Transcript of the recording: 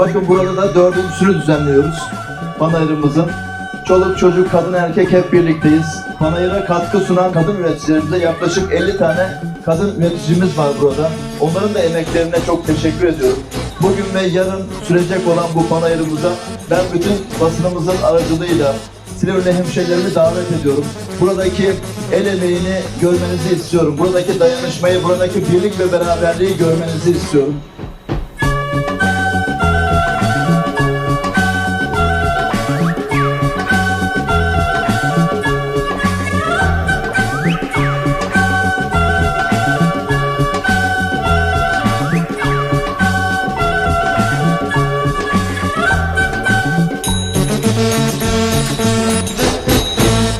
Bakın burada da dördüncüsünü düzenliyoruz. Panayırımızın. Çoluk çocuk, kadın erkek hep birlikteyiz. Panayır'a katkı sunan kadın üreticilerimize yaklaşık 50 tane kadın üreticimiz var burada. Onların da emeklerine çok teşekkür ediyorum. Bugün ve yarın sürecek olan bu panayırımıza ben bütün basınımızın aracılığıyla Silivri hemşehrilerimi davet ediyorum. Buradaki el emeğini görmenizi istiyorum. Buradaki dayanışmayı, buradaki birlik ve beraberliği görmenizi istiyorum.